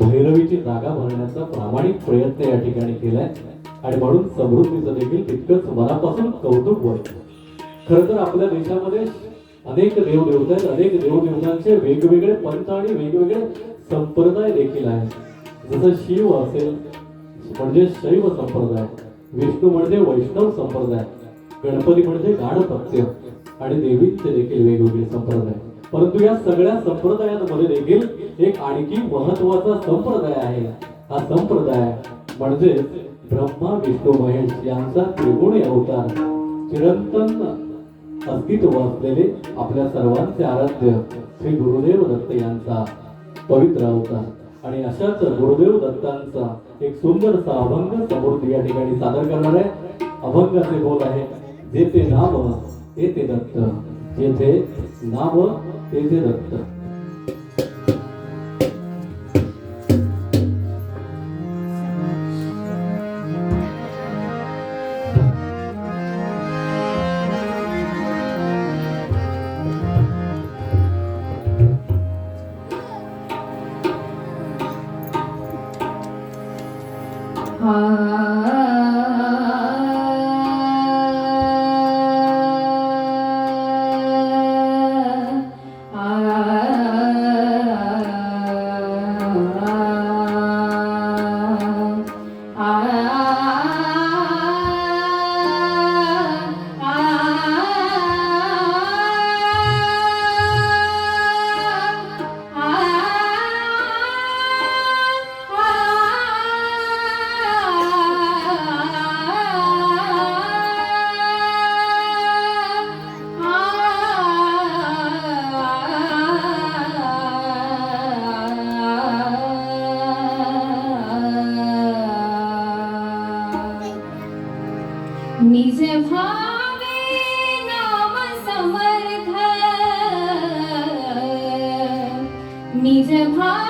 भैरवीची जागा भरण्याचा प्रामाणिक प्रयत्न या ठिकाणी केलाय. आणि म्हणून समृद्धीचं देखील तितकंच मनापासून कौतुक वाटतं खर तर आपल्या देशामध्ये अनेक देवदेवता आहेत. अनेक देवदेवतांचे वेगवेगळे पंथ आणि वेगवेगळे संप्रदाय देखील आहेत. जसं शिव असेल म्हणजे शैव संप्रदाय विष्णू म्हणजे वैष्णव संप्रदाय गणपती म्हणजे गाणपत्य आणि देवींचे देखील वेगवेगळे संप्रदाय. परंतु या सगळ्या संप्रदायांमध्ये देखील एक आणखी महत्त्वाचा संप्रदाय आहे. हा संप्रदाय म्हणजे ब्रह्मा विष्णू महेश यांचा त्रिगुणी अवतार. चिरंतन अस्तित्व असलेले आपल्या सर्वांचे आराध्य श्री गुरुदेव दत्त यांचा पवित्र अवतार. आणि अशाच गुरुदेव दत्तांचा एक सुंदरसा अभंग समृद्धी या ठिकाणी सादर करणार आहे. अभंगाचे बोल आहे ते नाम ते दत्त. जेथे नाम तेथे दत्त निज भावे नाम समर्थ। निज भावे